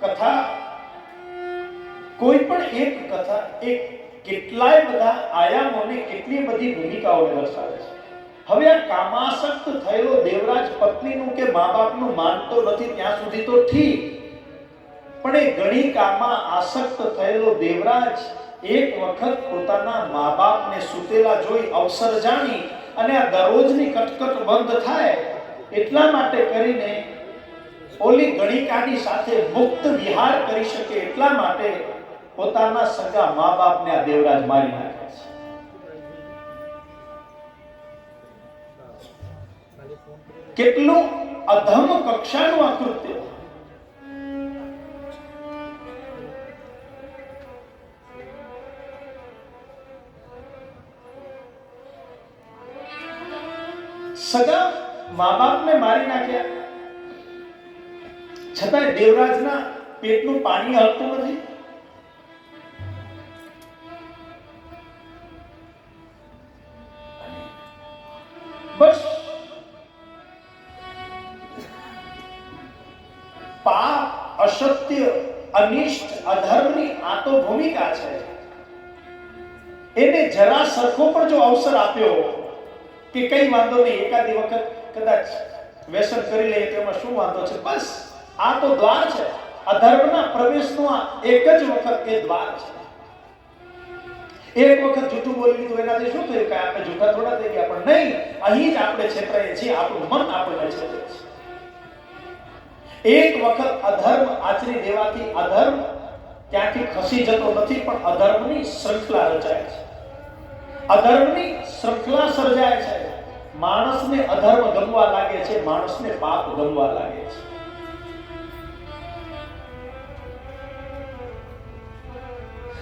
કથા. કોઈ પણ એક કથા, એક કેટલાય બધા આયામોને કેટલી બધી ભૂમિકાઓને દર્શાવે છે. હવે આ કામાસક્ત થયેલો દેવરાજ પત્નીનું કે મા બાપનું માનતો નથી, ત્યાં સુધી તો ઠીક. પણ એ ઘણી કામમાં આસક્ત થયેલો દેવરાજ એક વખત પોતાના મા બાપને સૂતેલા જોઈ અવસર જાણી અને આ દરરોજની કટકટ બંધ થાય, એટલા માટે કરીને ઓલી ગણિકાની સાથે મુક્ત વિહાર કરી શકે એટલા માટે પોતાના સગા મા બાપને આ દેવરાજ મારી નાખે છે. કેટલું અધમ કક્ષાનું આ સગા મા બાપને મારી નાખ્યા. છતાંય દેવરાજના પેટનું પાણી હલતું નથી. બસ. પાપ, અસત્ય, અનિષ્ટ, અધર્મની આ તો ભૂમિકા છે. એને જરા સરખો પણ જો અવસર આપ્યો કે કઈ વાંધો નહીં, એકાદી વખત કદાચ વ્યસન કરી લઈએ તો એમાં શું વાંધો છે? બસ. આ તો દ્વાર છે. અધર્મના પ્રવેશનો એક જ વખત એ દ્વાર છે. એક વખત જૂઠું બોલી લીધું એનાથી શું થયું? કે આપણે જૂઠા થોડા થઈ ગયા, પણ નહીં, અહીં જ આપણે છેતરાઈએ છીએ, આપણું મન આપણને છેતરે છે. એક વખત અધર્મ આચરી દેવાથી અધર્મ ત્યાંથી ખસી જતો નથી, પણ અધર્મની શૃંખલા રચાય છે. અધર્મની શૃંખલા સર્જાય છે. માણસને અધર્મ ગમવા લાગે છે, માણસને પાપ ગમવા લાગે છે.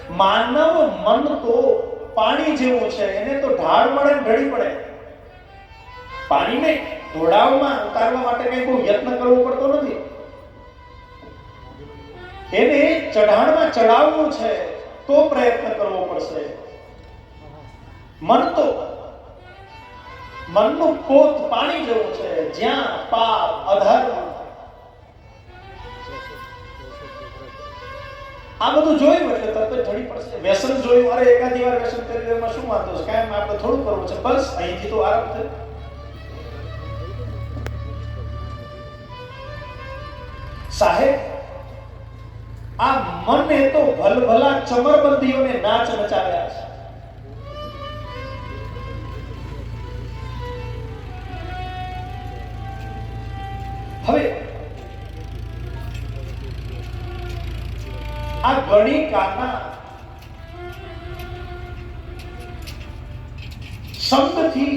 માનવ મન તો પાણી જેવું છે, એને તો ઢાળ મળે ઢળી પડે. પાણીને ઢોળાવમાં ઉતારવા માટે કઈ કોઈ યત્ન કરવો પડતો નથી. એને ચઢાણમાં ચડાવવું છે, તો પ્રયત્ન કરવો પડશે. મન તો મનનું પોત પાણી જેવું છે, જ્યાં પાપ, અધર્મ આ બધું જોયું એટલે તરત જ ઢળી પડશે. વ્યસન જોયું, અરે એકાદી વાર વ્યસન કરી એમાં શું વાંધો? છે કાયમ આપણે થોડું કરવું છે. બસ, અહીંથી તો આરામ થયો. સાહેબ, આ મને તો ભલભલા ચમરબંધીઓને નાચ નચાવ્યા છે. હવે આ ગણિકાના સંગથી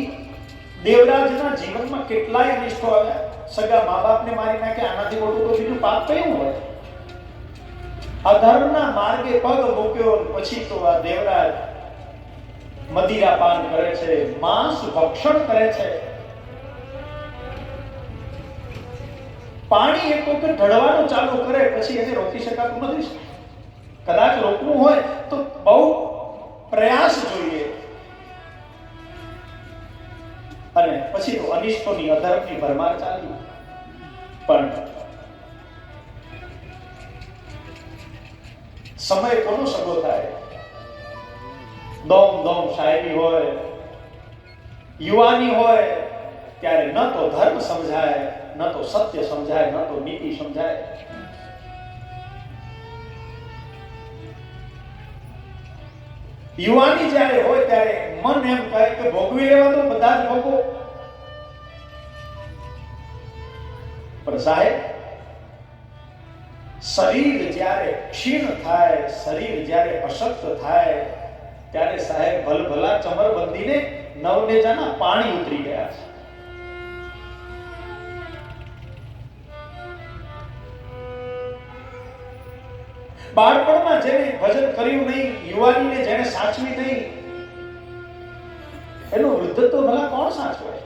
દેવરાજના જીવનમાં કેટલાય અનિષ્ટો આવ્યા સગા મા બાપને મારી નાખ્યા આનાથી મોટું તો બીજું પાપ કયું હોય? અધર્મના માર્ગે પગ મૂક્યો પછી તો આ દેવરાજ મદિરા પાન કરે છે, માંસ ભક્ષણ કરે છે. પાણી એક વખત ઢળવાનું ચાલુ કરે, પછી એને રોકી શકાતું નથી. કદાચ રોકવું હોય તો બહુ પ્રયાસ જોઈએ અને પછી તો અનિષ્ટોની અધર્મની ભરમાર ચાલી પણ સમય કોનો સગો થાય દોમ દોમ શાયરી હોય યુવાની હોય ત્યારે ન તો ધર્મ સમજાય ન તો સત્ય સમજાય ન તો નીતિ સમજાય યુવાની જ્યારે હોય ત્યારે મન એમ કહે કે ભોગવી લેવા તો બધા જ ભોગવો પણ સાહેબ, શરીર જ્યારે ક્ષીણ થાય, શરીર જ્યારે અશક્ત થાય, ત્યારે સાહેબ ભલભલા ચમરબંધીને નવનેજાના પાણી ઉતરી ગયા છે. બાળપણમાં જેને ભજન કર્યું નહીં, યુવાનીને જેને સાચવી નહીં, એનું વૃદ્ધત્વ ભલા કોણ સાચવાય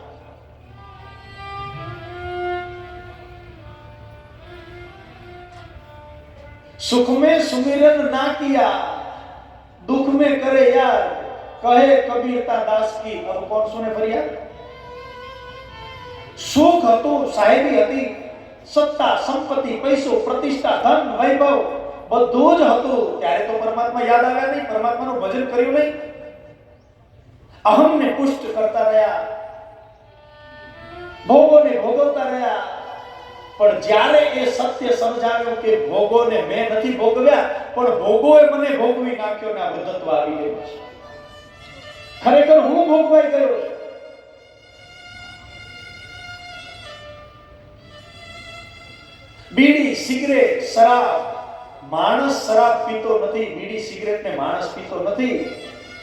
સુખ મેં સુમિરન ના કિયા દુઃખ મેં કરે યાર, કહે કબીરતા દાસ કી. અબ કોણ સુને ફરિયાદ? સુખ હતું, સાહેબી હતી, સત્તા, સંપત્તિ, પૈસો, પ્રતિષ્ઠા, ધન, વૈભવ બધું જ હતું. ત્યારે તો પરમાત્મા યાદ આવ્યા નહીં. પરમાત્માનું ભજન કર્યું નહીં. અહમને પુષ્ટ કરતા રહ્યા. ભોગોને ભોગવતા રહ્યા. પણ જ્યારે એ સત્ય સમજાવ્યું કે ભોગોને મેં નથી ભોગવ્યા, પણ ભોગોએ મને ભોગવી નાખ્યો ને આ વૃદ્ધત્વ આવી ગયું છે. ખરેખર હું ભોગવાઈ ગયો બીડી, સિગરેટ, શરાબ માણસ શરાબ પીતો નથી, બીડી સિગરેટ ને માણસ પીતો નથી,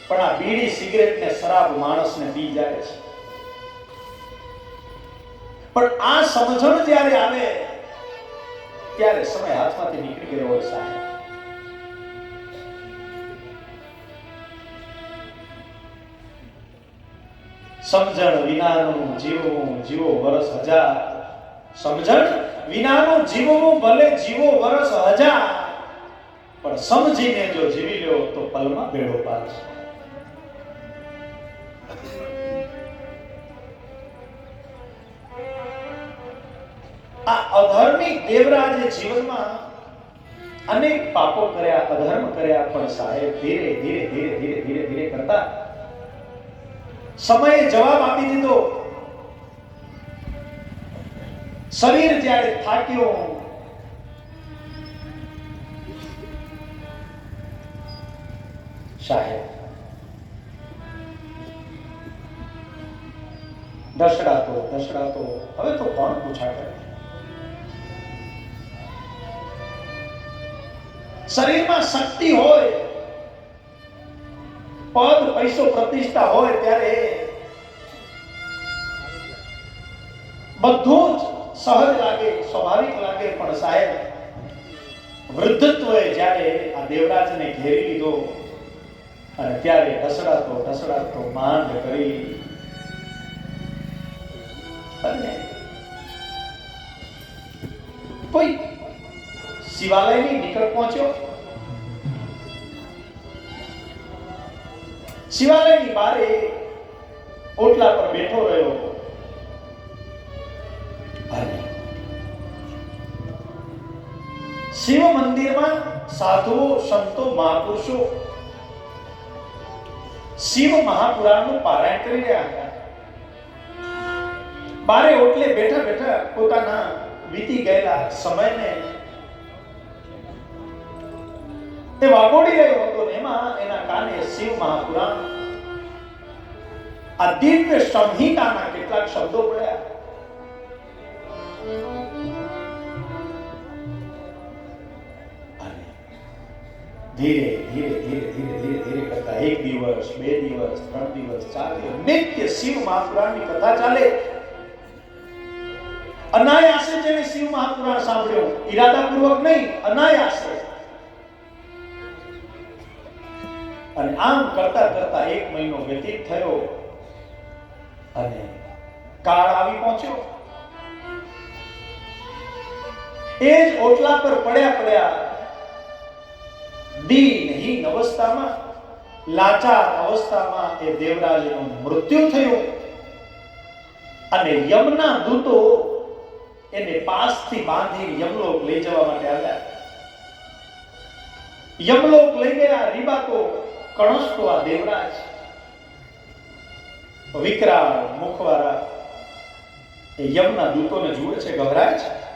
પણ આ બીડી સિગરેટ ને શરાબ માણસને પી જાય છે. પણ આ સમજણ જ્યારે આવે, ત્યારે સમય હાથમાંથી નીકળી ગયો હોય સાહેબ. સમજણ વિનાનું જીવવું, જીવો વરસ હજાર. સમજણ વિનાનું જીવવું ભલે જીવો વરસ હજાર. પણ સમજીને જો જીવી લ્યો તો પલમાં ભેળો પાર આ અધર્મી દેવરાજે જીવનમાં અનેક પાપો કર્યા, અધર્મ કર્યા, પણ સાહેબ ધીરે ધીરે ધીરે ધીરે ધીરે ધીરે કરતા સમયે જવાબ આપી દીધો. શરીર જ્યારે થાક્યું સાહેબ દસડાતો દસડાતો. હવે તો કોણ પૂછા કરે? શરીરમાં શક્તિ હોય, પદ, પૈસો, પ્રતિષ્ઠા હોય ત્યારે બધું જ સહજ લાગે, સ્વાભાવિક લાગે, પણ સાહેબ, વૃદ્ધત્વએ જ્યારે આ દેવરાજને ઘેરી લીધો અને ત્યારે ઢસડાતો ઢસડાતો માંડ કરી. અને કોઈ શિવાલયની નિકટ પહોંચ્યો? શિવાલયની બારે ઓટલા પર બેઠો રહ્યો. શિવ મંદિરમાં સાધુઓ, સંતો, મહાપુરુષો શિવ મહાપુરાણનું પારાયણ કરી રહ્યા હતા. બારે ઓટલે બેઠા બેઠા પોતાના વીતી ગયેલા સમયને તે વાગોડી રહ્યો હતો ને એમાં એના કાને શિવ મહાપુરાણ આ દિવ્ય સંહિતાના કેટલાક શબ્દો પડ્યા. ધીરે ધીરે ધીરે ધીરે ધીરે ધીરે કરતા એક દિવસ, બે દિવસ, ત્રણ દિવસ, ચાર દિવસ, નિત્ય શિવ મહાપુરાણની કથા ચાલે. અનાયાસે જેને શિવ મહાપુરાણ સાંભળ્યો, ઈરાદાપૂર્વક નહીં, અનાયાસે. અને આમ કરતા કરતા એક મહિનો વ્યતીત થયો અને કાળ આવી પહોંચ્યો. એ જ ઓટલા પર પડ્યા પડ્યા દીનહીન અવસ્થામાં, લાચાર અવસ્થામાં એ દેવરાજનું મૃત્યુ થયું. અને યમના દૂતો એને પાસથી બાંધી યમલોક લઈ જવા માટે આવ્યા. યમલોક લઈ ગયા રીબાકો કણસતો આ દેવરાજ. વિકરાળ મુખવાળા એ યમના દૂતોને જુએ છે, ગભરાય છે?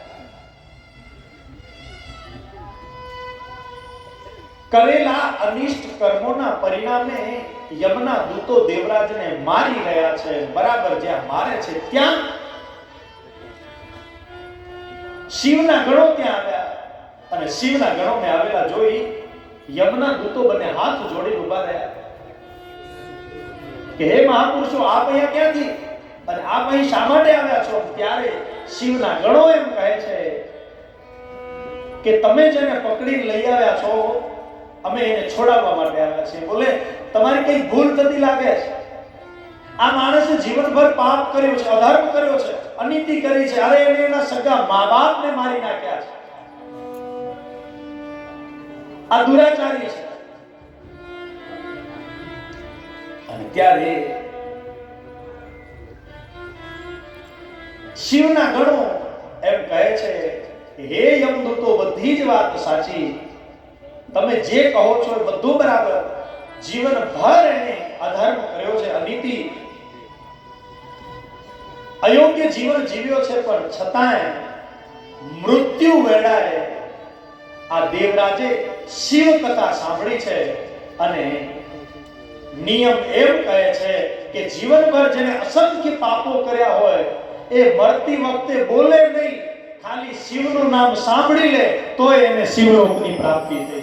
કરેલા અનિષ્ટ કર્મોના પરિણામે યમના દૂતો દેવરાજને મારી રહ્યા છે. બરાબર જ્યાં મારે છે ત્યાં શિવના ગણો ત્યાં આવ્યા. અને શિવના મેં આવેલા જોઈ યમના દૂતો બંને હાથ જોડી ઊભા રહ્યા. કે હે મહાપુરુષો, આપ અહીંયા ક્યાંથી? અને આપ અહીં શા માટે આવ્યા છો? ત્યારે શિવના ગણો એમ કહે છે કે તમે જેને પકડી લઈ આવ્યા છો અમે એને છોડાવવા માટે આવ્યા છીએ. બોલે, તમારી કઈ ભૂલ થતી લાગે છે? આ માણસે જીવનભર પાપ કર્યો છે, અધર્મ કર્યો છે, અનીતિ કરી છે. અરે, એને એના સગા મા બાપને મારી નાખ્યા છે. આ દુરાચારી છે. અને ત્યારે શિવના ગણો એમ કહે છે હે યમદૂતો, બધી જ વાત સાચી. તમે જે કહો છો એ બધું બરાબર. જીવનભર એને અધર્મ કર્યો છે, અનીતિ. અયોગ્ય જીવન જીવ્યો છે, પણ છતાંય મૃત્યુ વેળાએ આ દેવરાજે શિવ કથા સાંભળી છે અને નિયમ એમ કહે છે કે જીવનભર જેને અસંખ્ય પાપો કર્યા હોય, એ મરતી વખતે બોલે નહીં, ખાલી શિવનું નામ સાંભળી લે, તોય એને શિવલોકની પ્રાપ્તિ થઈ